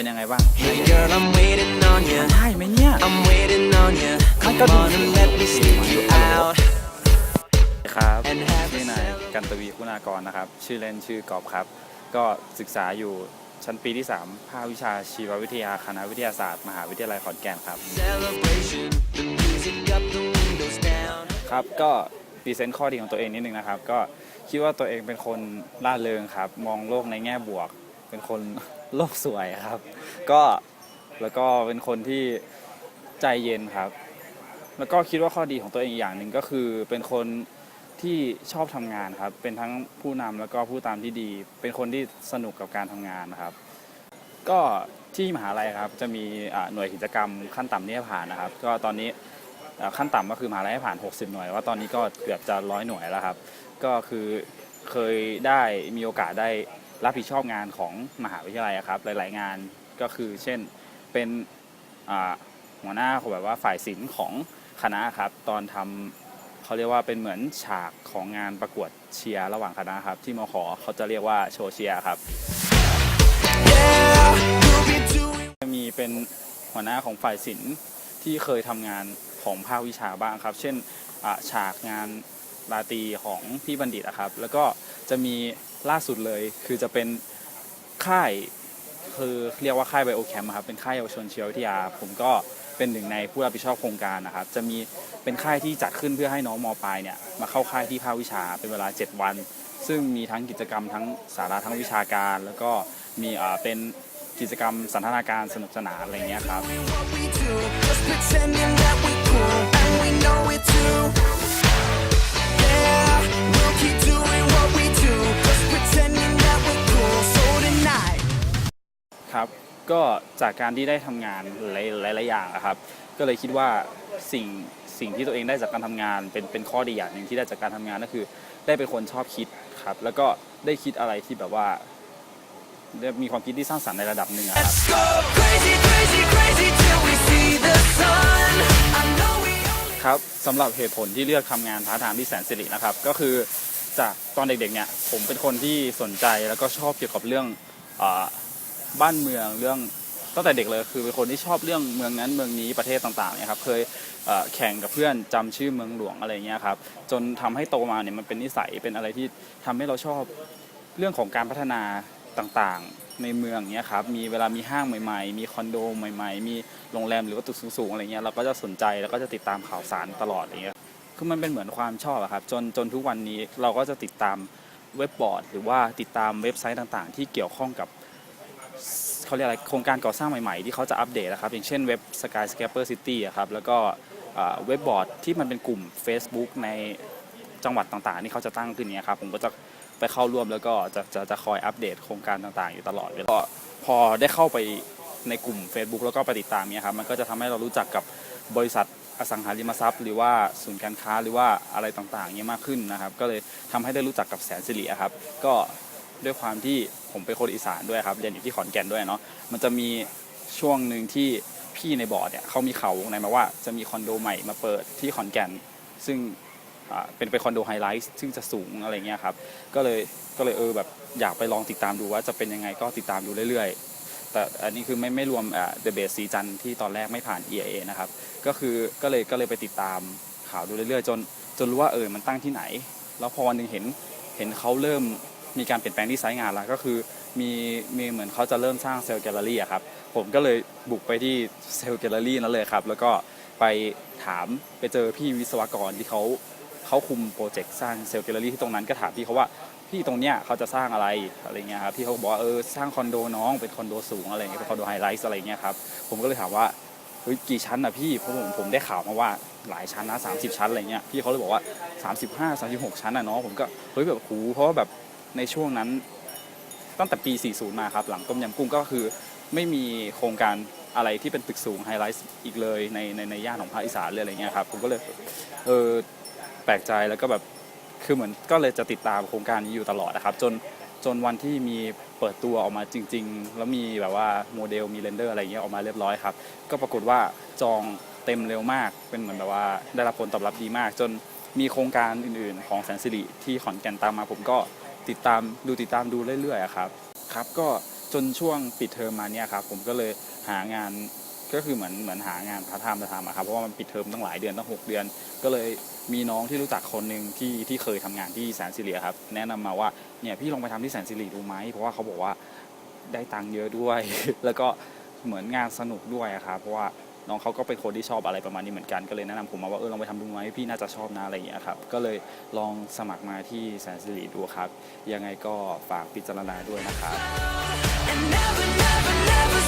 เป็นยังไงบ้าง Hey girl, I'm waiting on you. ได้ไหมเนี่ย I'm waiting on you. Come on and let me sneak you out ครับ and have ชื่ a อนายกันตวีคุณากรนะครับ ชื่อเล่นชื่อกอบครับ ก็ศึกษาอยู่ชั้นปีที่ 3 ภาควิชาชีววิทยาคณะวิทยาศาสตร์ มหาวิทยาลัยขอนแก่นครับ celebration. The music up, the windows down. ครับก็พรีเซนต์ข้อดีของตัวเองนิดนึงนะครับ ก็คิดว่าตัวเองเป็นคนร่าเริงครับ มองโลกในแง่บวก เป็นคนโลกสวยครับ ก็แล้วก็เป็นคนที่ใจเย็นครับ แล้วก็คิดว่าข้อดีของตัวเองอีกอย่างหนึ่งก็คือเป็นคนที่ชอบทำงานครับ เป็นทั้งผู้นำแล้วก็ผู้ตามที่ดี เป็นคนที่สนุกกับการทำงานนะครับ ก็ที่มหาลัยครับจะมีหน่วยกิจกรรมขั้นต่ำที่ผ่านนะครับ ก็ตอนนี้ขั้นต่ำก็คือมหาลัยให้ผ่าน 60 หน่วย ว่าตอนนี้ก็เกือบจะร้อยหน่วยแล้วครับ ก็คือเคยได้มีโอกาสได้ รับผิดชอบงานของมหาวิทยาลัยครับหลาย ๆ งานก็คือเช่นเป็นหัวหน้าของแบบว่าฝ่ายศิลป์ของคณะครับตอนทำเขาเรียกว่าเป็นเหมือนฉากของงานประกวดเชียร์ระหว่างคณะครับ ที่มขเขาจะเรียกว่าโชว์เชียร์ครับจะมีเป็นหัวหน้าของฝ่ายศิลป์ที่เคยทำงานของภาควิชาบ้างครับ เช่นฉากงานราตรีของพี่บัณฑิตนะครับ แล้วก็จะมี ล่าสุดเลยคือจะเป็นค่ายคือเรียกว่าค่ายไบโอแคมป์ครับเป็นค่ายเยาวชนเชียววิทยา ผมก็เป็นหนึ่งในผู้รับผิดชอบโครงการนะครับจะมีเป็นค่ายที่จัดขึ้นเพื่อให้น้องมปลายเนี่ยมาเข้าค่ายที่ภาควิชาเป็นเวลา 7 วัน ซึ่งมีทั้งกิจกรรมทั้งสาระทั้งวิชาการ แล้วก็มีอ่าเป็นกิจกรรมสันทนาการสนุกสนานอะไรเงี้ยครับ Just pretending that we cool. And we know it ก็จากการที่ได้ทำงานหลายหลายๆอย่างอะครับ ก็เลยคิดว่าสิ่งสิ่งที่ตัวเองได้จากการทำงาน เป็นเป็นข้อดีอย่างหนึ่งที่ได้จากการทำงานก็คือ ได้เป็นคนชอบคิดครับ แล้วก็ได้คิดอะไรที่แบบว่าได้มีความคิดที่สร้างสรรค์ในระดับหนึ่งอะครับ Let's go crazy, crazy, crazy till we see the sun. I know we only ครับสำหรับเหตุผลที่เลือกทำงานพาร์ทไทม์ที่แสนสิรินะครับ ก็คือจากตอนเด็กๆเนี่ยผมเป็นคนที่สนใจแล้วก็ชอบเกี่ยวกับเรื่องอา บ้านเมืองเรื่องตั้งแต่เด็กเลยคือเป็นคนที่ชอบเรื่องเมืองนั้นเมืองนี้ประเทศต่างๆเนี่ยครับเคยแข่งกับเพื่อนจำชื่อเมืองหลวงอะไรเงี้ยครับจนทำให้โตมาเนี่ยมันเป็นนิสัยเป็นอะไรที่ทำให้เราชอบเรื่องของการพัฒนาต่างๆในเมืองเนี้ยครับมีเวลามีห้างใหม่ๆ มีคอนโดใหม่ ๆ มีโรงแรมหรือว่าตึกสูงๆอะไรเงี้ยเราก็จะสนใจแล้วก็จะติดตามข่าวสารตลอดอย่างเงี้ยคือมันเป็นเหมือนความชอบอะครับจนจนทุกวันนี้เราก็จะติดตามเว็บบอร์ด หรือว่าติดตามเว็บไซต์ต่างๆ ที่เกี่ยวข้องกับ เขาเรียกอะไรโครงการก่อสร้างใหม่ๆ ที่เขาจะอัปเดตนะครับ อย่างเช่นเว็บ Skyscraper City อะครับแล้วก็เว็บบอร์ดที่มันเป็นกลุ่ม Facebook ในจังหวัดต่างๆที่เขาจะตั้งขึ้นเนี้ยครับผมก็จะไปเข้าร่วมแล้วก็จะจะจะคอยอัปเดตโครงการต่างๆ อยู่ตลอดเวลาก็พอได้เข้าไปในกลุ่ม Facebook แล้วก็ไปติดตามเนี้ยครับมันก็จะทำให้เรารู้จักกับบริษัทอสังหาริมทรัพย์ หรือว่าศูนย์การค้าหรือว่าอะไรต่างๆเนี้ยมากขึ้นนะครับ ก็เลยทำให้ได้รู้จักกับแสนสิริครับก็ด้วยความที่ ผมเป็นคนอีสานด้วยครับเรียนอยู่ที่ขอนแก่นด้วยเนาะมันจะมีช่วงหนึ่งที่พี่ในบอร์ดเนี่ยเขามีข่าววงในมาว่าจะมีคอนโดใหม่มาเปิดที่ขอนแก่น ซึ่งเป็นเป็นคอนโดไฮไลท์ซึ่งจะสูงอะไรเงี้ยครับก็เลยก็เลยเออแบบอยากไปลองติดตามดูว่าจะเป็นยังไงก็ติดตามดูเรื่อยๆ แต่อันนี้คือไม่ไม่รวมเดอะเบสสีจันที่ตอนแรกไม่ผ่าน EIA นะครับก็คือก็เลยก็เลยไปติดตามข่าวดูเรื่อยๆ จนจนรู้ว่าเออมันตั้งที่ไหน แล้วพอวันหนึ่งเห็นเห็นเขาเริ่ม มีการเปลี่ยนแปลงที่ไซต์งานแล้วก็คือมีมีเหมือนเขาจะเริ่มสร้างเซลล์แกลเลอรี่อะครับผมก็เลยบุกไปที่เซลล์แกลเลอรี่นั้นเลยครับแล้วก็ไปถามไปเจอพี่วิศวกรที่เขาเขาคุมโปรเจกต์สร้างเซลล์แกลเลอรี่ที่ตรงนั้นก็ถามพี่เขาว่าพี่ตรงเนี้ยเขาจะสร้างอะไรอะไรเงี้ยครับพี่เขาบอกว่าเออสร้างคอนโดน้องเป็นคอนโดสูงอะไรเงี้ยเป็นคอนโดไฮไลท์อะไรเงี้ยครับผมก็เลยถามว่าเฮ้ยกี่ชั้นอะพี่เพราะผมผมได้ข่าวมาว่าหลายชั้นนะ30 ชั้นอะไรเงี้ยพี่เขาเลยบอกว่า 35 36 ชั้นอะเนาะผมก็เฮ้ยแบบหูเพราะว่าแบบ ในช่วงนั้นตั้งแต่ปี 40 มาครับ หลังต้มยำกุ้งก็คือไม่มีโครงการอะไรที่เป็นตึกสูงไฮไลท์อีกเลยในในในย่านของภาคอีสานเลยอะไรเงี้ยครับผมก็เลยเออแปลกใจแล้วก็แบบคือเหมือนก็เลยจะติดตามโครงการนี้อยู่ตลอดนะครับ จนจนวันที่มีเปิดตัวออกมาจริง ๆ แล้วมีแบบว่าโมเดลมีเรนเดอร์อะไรเงี้ยออกมาเรียบร้อยครับ ก็ปรากฏว่าจองเต็มเร็วมากเป็นเหมือนแบบว่าได้รับผลตอบรับดีมาก จนมีโครงการอื่น ๆ ของแสนสิริที่ขอนแก่นตามมาผมก็ ติดตามดูติดตามดูเรื่อยๆอะครับครับก็จนช่วงปิดเทอมมาเนี่ยครับผมก็เลยหางานก็คือเหมือนเหมือนหางานพาร์ทไทม์มาทำอะครับเพราะว่ามันปิดเทอมตั้งหลายเดือนตั้งหกเดือน ก็เลยมีน้องที่รู้จักคนหนึ่งที่ที่เคยทำงานที่แสนสิริครับแนะนำมาว่าเนี่ยพี่ลองไปทำที่แสนสิริดูไหมเพราะว่าเขาบอกว่าได้ตังค์เยอะด้วย แล้วก็เหมือนงานสนุกด้วยอะครับเพราะว่า น้องเขาก็เป็นคนที่ชอบอะไรประมาณนี้เหมือนกันก็เลยแนะนำผมมาว่าเออลองไปทำดูไหมพี่น่าจะชอบนะอะไรอย่างเงี้ยครับก็เลยลองสมัครมาที่แสนสิริดูครับ ยังไงก็ฝากพิจารณาด้วยนะครับ And never, never, never